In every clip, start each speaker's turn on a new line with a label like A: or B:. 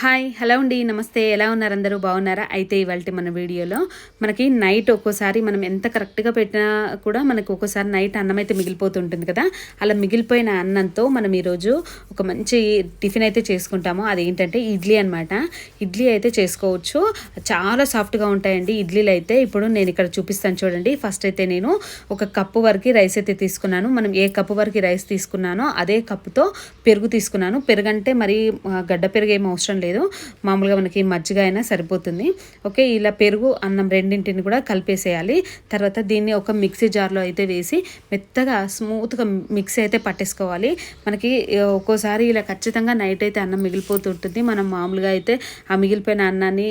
A: Hi hello అండి నమస్తే. ఎలా ఉన్నారు అందరూ? బాగున్నారా? అయితే ఇవాళ మన వీడియోలో మనకి నైట్ ఒక్కోసారి మనం ఎంత కరెక్ట్గా పెట్టినా కూడా మనకు ఒక్కోసారి నైట్ అన్నం అయితే మిగిలిపోతుంటుంది కదా. అలా మిగిలిపోయిన అన్నంతో మనం ఈరోజు ఒక మంచి టిఫిన్ అయితే చేసుకుంటాము. అదేంటంటే ఇడ్లీ అనమాట ఇడ్లీ అయితే చేసుకోవచ్చు. చాలా సాఫ్ట్గా ఉంటాయండి ఇడ్లీలు అయితే. ఇప్పుడు నేను ఇక్కడ చూపిస్తాను చూడండి. ఫస్ట్ అయితే నేను ఒక కప్పు వరకు రైస్ అయితే తీసుకున్నాను. మనం ఏ కప్పు వరకు రైస్ తీసుకున్నానో అదే కప్పుతో పెరుగు తీసుకున్నాను. పెరుగు అంటే మరి గడ్డ పెరుగు ఏం అవసరం లేదు. మామూలుగా మనకి మజ్జిగ అయినా సరిపోతుంది. ఓకే ఇలా పెరుగు అన్నం రెండింటిని కూడా కలిపేసేయాలి. తర్వాత దీన్ని ఒక మిక్సీ జార్లో అయితే వేసి మెత్తగా స్మూత్గా మిక్సీ అయితే పట్టేసుకోవాలి. మనకి ఒక్కోసారి ఇలా ఖచ్చితంగా నైట్ అయితే అన్నం మిగిలిపోతుంటుంది మనం మామూలుగా అయితే ఆ మిగిలిపోయిన అన్నాన్ని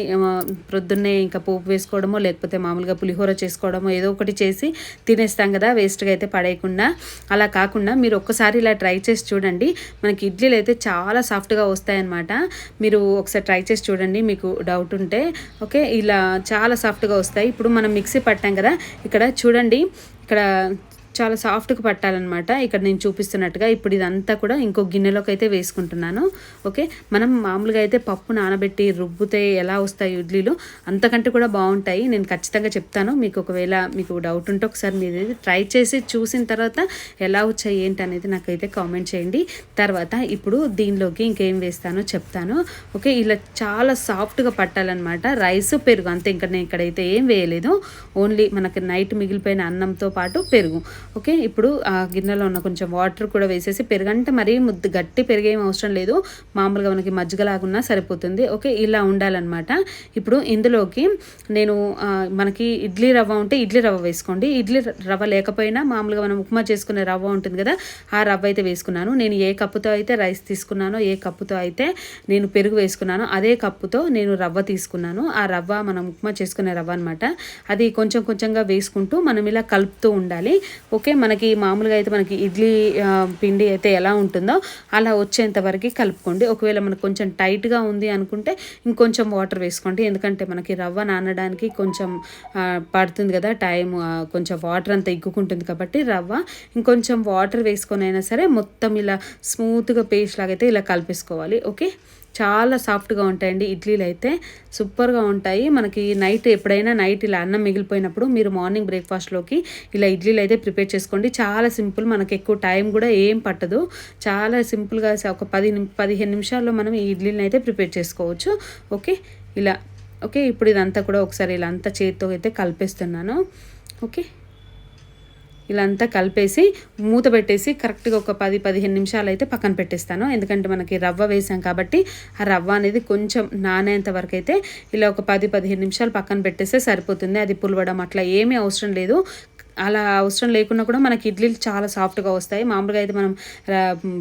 A: ప్రొద్దున్నే ఇంకా పోపు వేసుకోవడమో లేకపోతే మామూలుగా పులిహోర చేసుకోవడమో ఏదో ఒకటి చేసి తినేస్తాం కదా వేస్ట్గా అయితే పడేయకుండా. అలా కాకుండా మీరు ఒక్కసారి ఇలా ట్రై చేసి చూడండి. మనకి ఇడ్లీలు అయితే చాలా సాఫ్ట్గా వస్తాయన్నమాట. మీరు ఒకసారి ట్రై చేసి చూడండి మీకు డౌట్ ఉంటే. ఓకే ఇలా చాలా సాఫ్ట్గా వస్తాయి. ఇప్పుడు మనం మిక్సీ పట్టాం కదా ఇక్కడ చూడండి ఇక్కడ చాలా సాఫ్ట్గా పట్టాలన్నమాట. ఇక్కడ నేను చూపిస్తున్నట్టుగా ఇప్పుడు ఇదంతా కూడా ఇంకో గిన్నెలోకి అయితే వేసుకుంటున్నాను. ఓకే? మనం మామూలుగా అయితే పప్పు నానబెట్టి రుబ్బితే ఎలా వస్తాయి ఇడ్లీలు? అంతకంటే కూడా బాగుంటాయి. నేను ఖచ్చితంగా చెప్తాను. మీకు ఒకవేళ మీకు డౌట్ ఉంటే ఒకసారి మీరు ట్రై చేసి చూసిన తర్వాత ఎలా వచ్చాయి ఏంటి అనేది నాకైతే కామెంట్ చేయండి. తర్వాత ఇప్పుడు దీనిలోకి ఇంకేం వేస్తానో చెప్తాను. ఓకే? ఇలా చాలా సాఫ్ట్గా పట్టాలన్నమాట. రైస్ పెరుగు అంతే. ఇంకా నేను ఇక్కడైతే ఏం వేయలేదు. ఓన్లీ మనకి నైట్ మిగిలిపోయిన అన్నంతో పాటు పెరుగు. ఓకే ఇప్పుడు ఆ గిన్నెలో ఉన్న కొంచెం వాటర్ కూడా వేసేసి పెరుగంటే మరీ ముద్దు గట్టి పెరిగేం అవసరం లేదు. మామూలుగా మనకి మజ్జిగలాగున్నా సరిపోతుంది. ఓకే ఇలా ఉండాలన్నమాట. ఇప్పుడు ఇందులోకి నేను మనకి ఇడ్లీ రవ్వ ఉంటే ఇడ్లీ రవ్వ వేసుకోండి. ఇడ్లీ రవ్వ లేకపోయినా మామూలుగా మనం ఉప్మా చేసుకునే రవ్వ ఉంటుంది కదా ఆ రవ్వ అయితే వేసుకున్నాను. నేను ఏ కప్పుతో అయితే రైస్ తీసుకున్నానో ఏ కప్పుతో అయితే నేను పెరుగు వేసుకున్నానో అదే కప్పుతో నేను రవ్వ తీసుకున్నాను. ఆ రవ్వ మనం ఉప్మా చేసుకునే రవ్వ అనమాట అది కొంచెం కొంచెంగా వేసుకుంటూ మనం ఇలా కలుపుతూ ఉండాలి. ఓకే మనకి మామూలుగా అయితే మనకి ఇడ్లీ పిండి అయితే ఎలా ఉంటుందో అలా వచ్చేంత వరకు కలుపుకోండి. ఒకవేళ మనకు కొంచెం టైట్గా ఉంది అనుకుంటే ఇంకొంచెం వాటర్ వేసుకోండి. ఎందుకంటే మనకి రవ్వ నానడానికి కొంచెం పడుతుంది కదా టైం కొంచెం వాటర్ అంతా ఇగ్గుకుంటుంది కాబట్టి రవ్వ ఇంకొంచెం వాటర్ వేసుకొని అయినా సరే మొత్తం ఇలా స్మూత్గా పేస్ట్ లాగైతే ఇలా కలిపేసుకోవాలి. ఓకే? చాలా సాఫ్ట్గా ఉంటాయండి. ఇడ్లీలు అయితే సూపర్గా ఉంటాయి. మనకి నైట్ ఎప్పుడైనా నైట్ ఇలా అన్నం మిగిలిపోయినప్పుడు మీరు మార్నింగ్ బ్రేక్ఫాస్ట్లోకి ఇలా ఇడ్లీలు అయితే ప్రిపేర్ చేసుకోండి. చాలా సింపుల్ మనకి ఎక్కువ టైం కూడా ఏం పట్టదు. చాలా సింపుల్గా ఒక పది పదిహేను నిమిషాల్లో మనం ఈ ఇడ్లీని అయితే ప్రిపేర్ చేసుకోవచ్చు. ఓకే? ఇలా. ఓకే? ఇప్పుడు ఇదంతా కూడా ఒకసారి ఇలా అంతా చేతితో అయితే కలిపేస్తున్నాను. ఓకే? ఇలా అంతా కలిపేసి మూత పెట్టేసి కరెక్ట్గా ఒక పది పదిహేను నిమిషాలు అయితే పక్కన పెట్టేస్తాను. ఎందుకంటే మనకి రవ్వ వేసాం కాబట్టి ఆ రవ్వ అనేది కొంచెం నానేంత వరకు అయితే ఇలా ఒక పది పదిహేను నిమిషాలు పక్కన పెట్టేస్తే సరిపోతుంది. అది పులవడం అట్లా ఏమీ అవసరం లేదు. అలా అవసరం లేకున్నా కూడా మనకి ఇడ్లీలు చాలా సాఫ్ట్గా వస్తాయి. మామూలుగా అయితే మనం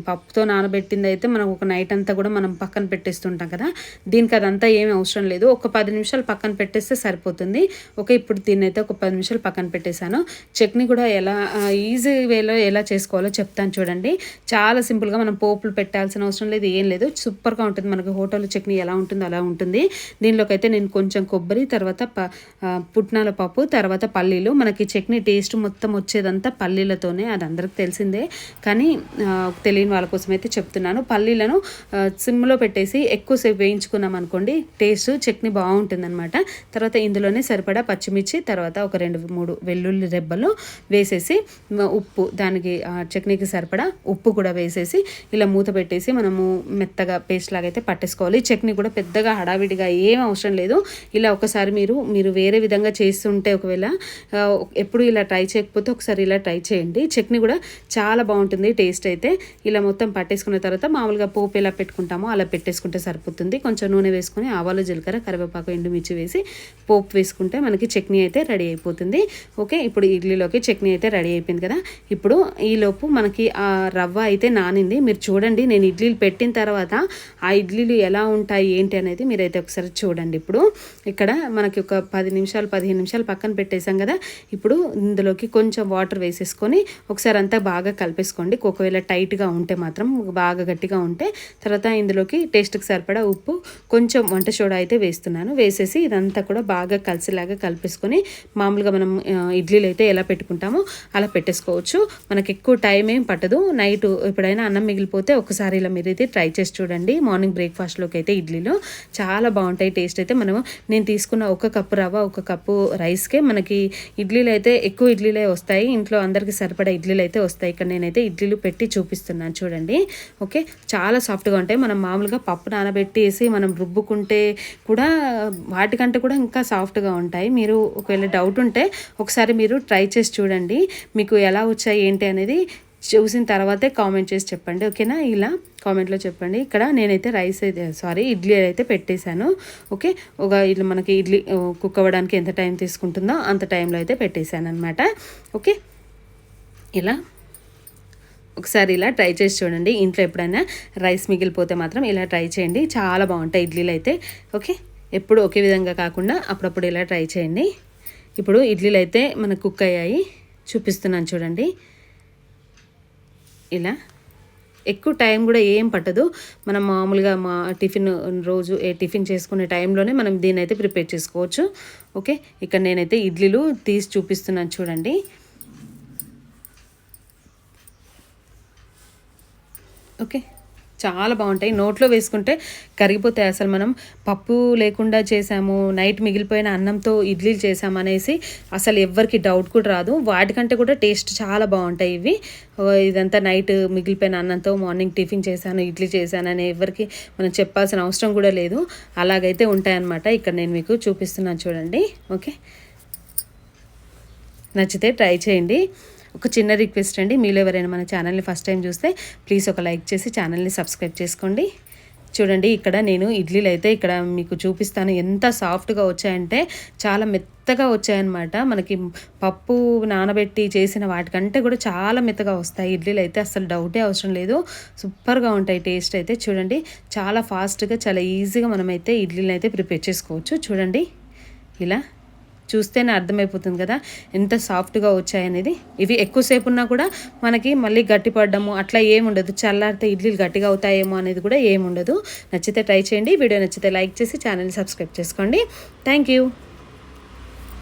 A: పప్పుతో నానబెట్టింది అయితే మనం ఒక నైట్ అంతా కూడా మనం పక్కన పెట్టేస్తుంటాం కదా. దీనికి అదంతా ఏమి అవసరం లేదు. ఒక పది నిమిషాలు పక్కన పెట్టేస్తే సరిపోతుంది. ఓకే ఇప్పుడు దీన్ని అయితే ఒక పది నిమిషాలు పక్కన పెట్టేశాను. చట్నీ కూడా ఎలా ఈజీ వేలో ఎలా చేసుకోవాలో చెప్తాను చూడండి. చాలా సింపుల్గా మనం పోపులు పెట్టాల్సిన అవసరం లేదు ఏం లేదు. సూపర్గా ఉంటుంది మనకి హోటల్ చట్నీ ఎలా ఉంటుందో అలా ఉంటుంది. దీనిలోకి అయితే నేను కొంచెం కొబ్బరి తర్వాత ప పుట్నాల పప్పు తర్వాత పల్లీలు. మనకి చట్నీ టేస్ట్ మొత్తం వచ్చేదంతా పల్లీలతోనే అది అందరికి తెలిసిందే. కానీ తెలియని వాళ్ళ కోసం అయితే చెప్తున్నాను. పల్లీలను సిమ్లో పెట్టేసి ఎక్కువసేపు వేయించుకున్నాం అనుకోండి టేస్ట్ చట్నీ బాగుంటుందన్నమాట. తర్వాత ఇందులోనే సరిపడా పచ్చిమిర్చి తర్వాత ఒక రెండు మూడు వెల్లుల్లి రెబ్బలు వేసేసి ఉప్పు దానికి చట్నీకి సరిపడా ఉప్పు కూడా వేసేసి ఇలా మూత పెట్టేసి మనము మెత్తగా పేస్ట్ లాగా అయితే పట్టేసుకోవాలి. చట్నీ కూడా పెద్దగా హడావిడిగా ఏం అవసరం లేదు. ఇలా ఒకసారి మీరు మీరు వేరే విధంగా చేస్తుంటే ఒకవేళ ఎప్పుడు ఇలా ట్రై ట్రై చేయకపోతే ఒకసారి ఇలా ట్రై చేయండి. చట్నీ కూడా చాలా బాగుంటుంది టేస్ట్ అయితే. ఇలా మొత్తం పట్టేసుకున్న తర్వాత మామూలుగా పోపు ఎలా పెట్టుకుంటామో అలా పెట్టేసుకుంటే సరిపోతుంది. కొంచెం నూనె వేసుకొని ఆవాలు జీలకర్ర కరివేపాకు ఎండుమిర్చి వేసి పోపు వేసుకుంటే మనకి చట్నీ అయితే రెడీ అయిపోతుంది. ఓకే ఇప్పుడు ఇడ్లీలోకి చట్నీ అయితే రెడీ అయిపోయింది కదా. ఇప్పుడు ఈలోపు మనకి ఆ రవ్వ అయితే నానింది. మీరు చూడండి నేను ఇడ్లీలు పెట్టిన తర్వాత ఆ ఇడ్లీలు ఎలా ఉంటాయి ఏంటి అనేది మీరైతే ఒకసారి చూడండి. ఇప్పుడు ఇక్కడ మనకి ఒక పది నిమిషాలు పదిహేను నిమిషాలు పక్కన పెట్టేసాం కదా. ఇప్పుడు ఇందులో అందులోకి కొంచెం వాటర్ వేసేసుకొని ఒకసారి అంతా బాగా కలిపేసుకోండి. ఒకవేళ టైట్గా ఉంటే మాత్రం బాగా గట్టిగా ఉంటే తర్వాత ఇందులోకి టేస్ట్కి సరిపడా ఉప్పు కొంచెం వంట సోడా అయితే వేస్తున్నాను. వేసేసి ఇదంతా కూడా బాగా కలిసిలాగా కలిపేసుకొని మామూలుగా మనం ఇడ్లీలు అయితే ఎలా పెట్టుకుంటామో అలా పెట్టేసుకోవచ్చు. మనకి ఎక్కువ టైం ఏం పట్టదు. నైట్ ఎప్పుడైనా అన్నం మిగిలిపోతే ఒకసారి ఇలా మీరు అయితే ట్రై చేసి చూడండి. మార్నింగ్ బ్రేక్ఫాస్ట్లోకి అయితే ఇడ్లీలో చాలా బాగుంటాయి. టేస్ట్ అయితే మనము నేను తీసుకున్న ఒక కప్పు రవ్వ ఒక కప్పు రైస్కే మనకి ఇడ్లీలు అయితే ఎక్కువ ఇడ్లీలే వస్తాయి. ఇంట్లో అందరికీ సరిపడా ఇడ్లీలు అయితే వస్తాయి. ఇక్కడ నేనైతే ఇడ్లీలు పెట్టి చూపిస్తున్నాను చూడండి. ఓకే? చాలా సాఫ్ట్గా ఉంటాయి. మనం మామూలుగా పప్పు నానబెట్టేసి మనం రుబ్బుకుంటే కూడా వాటికంటే కూడా ఇంకా సాఫ్ట్గా ఉంటాయి. మీరు ఒకవేళ డౌట్ ఉంటే ఒకసారి మీరు ట్రై చేసి చూడండి. మీకు ఎలా వచ్చాయి ఏంటి అనేది చూసిన తర్వాతే కామెంట్ చేసి చెప్పండి ఓకేనా? ఇలా కామెంట్లో చెప్పండి. ఇక్కడ నేనైతే రైస్ అయితే సారీ ఇడ్లీ అయితే పెట్టేశాను ఓకే? ఒక ఇట్లా మనకి ఇడ్లీ కుక్ అవ్వడానికి ఎంత టైం తీసుకుంటుందో అంత టైంలో అయితే పెట్టేశాను అనమాట ఓకే? ఇలా ఒకసారి ఇలా ట్రై చేసి చూడండి ఇంట్లో ఎప్పుడైనా రైస్ మిగిలిపోతే మాత్రం ఇలా ట్రై చేయండి చాలా బాగుంటాయి ఇడ్లీలు అయితే ఓకే? ఎప్పుడు ఒకే విధంగా కాకుండా అప్పుడప్పుడు ఇలా ట్రై చేయండి. ఇప్పుడు ఇడ్లీలు అయితే మనకు కుక్ అయ్యాయి చూపిస్తున్నాను చూడండి. ఇలా. ఎక్కువ టైం కూడా ఏం పట్టదు. మనం మామూలుగా మా టిఫిన్ రోజు ఏ టిఫిన్ చేసుకునే టైంలోనే మనం దీన్ని అయితే ప్రిపేర్ చేసుకోవచ్చు. ఓకే? ఇక్కడ నేనైతే ఇడ్లీలు తీసి చూపిస్తున్నాను చూడండి. ఓకే? చాలా బాగుంటాయి. నోట్లో వేసుకుంటే కరిగిపోతాయి అసలు మనం. పప్పు లేకుండా చేసాము నైట్ మిగిలిపోయిన అన్నంతో ఇడ్లీలు చేసాము అనేసి అసలు ఎవ్వరికి డౌట్ కూడా రాదు. వాటికంటే కూడా టేస్ట్ చాలా బాగుంటాయి ఇవి. ఇదంతా నైట్ మిగిలిపోయిన అన్నంతో మార్నింగ్ టిఫిన్ చేశాను ఇడ్లీ చేశాను అని ఎవరికి మనం చెప్పాల్సిన అవసరం కూడా లేదు. అలాగైతే ఉంటాయన్నమాట. ఇక్కడ నేను మీకు చూపిస్తున్నాను చూడండి. ఓకే. నచ్చితే ట్రై చేయండి. ఒక చిన్న రిక్వెస్ట్ అండి. మీలో ఎవరైనా మన ఛానల్ని ఫస్ట్ టైం చూస్తే ప్లీజ్ ఒక లైక్ చేసి ఛానల్ని సబ్స్క్రైబ్ చేసుకోండి. చూడండి ఇక్కడ నేను ఇడ్లీలు అయితే ఇక్కడ మీకు చూపిస్తాను. ఎంత సాఫ్ట్గా వచ్చాయంటే చాలా మెత్తగా వచ్చాయన్నమాట. మనకి పప్పు నానబెట్టి చేసిన వాటికంటే కూడా చాలా మెత్తగా వస్తాయి. ఇడ్లీలు అయితే అసలు డౌటే అవసరం లేదు. సూపర్గా ఉంటాయి టేస్ట్ అయితే. చూడండి చాలా ఫాస్ట్గా చాలా ఈజీగా మనమైతే ఇడ్లీలు అయితే ప్రిపేర్ చేసుకోవచ్చు. చూడండి ఇలా చూస్తేనే అర్థమైపోతుంది కదా. ఎంత సాఫ్ట్గా వచ్చాయనేది. ఇవి ఎక్కువసేపు ఉన్నా కూడా మనకి మళ్ళీ గట్టిపడ్డము అట్లా ఏముండదు చల్లారితే ఇడ్లీలు గట్టిగా అవుతాయేమో అనేది కూడా ఏముండదు నచ్చితే ట్రై చేయండి. వీడియో నచ్చితే లైక్ చేసి ఛానల్ సబ్స్క్రైబ్ చేసుకోండి. Thank you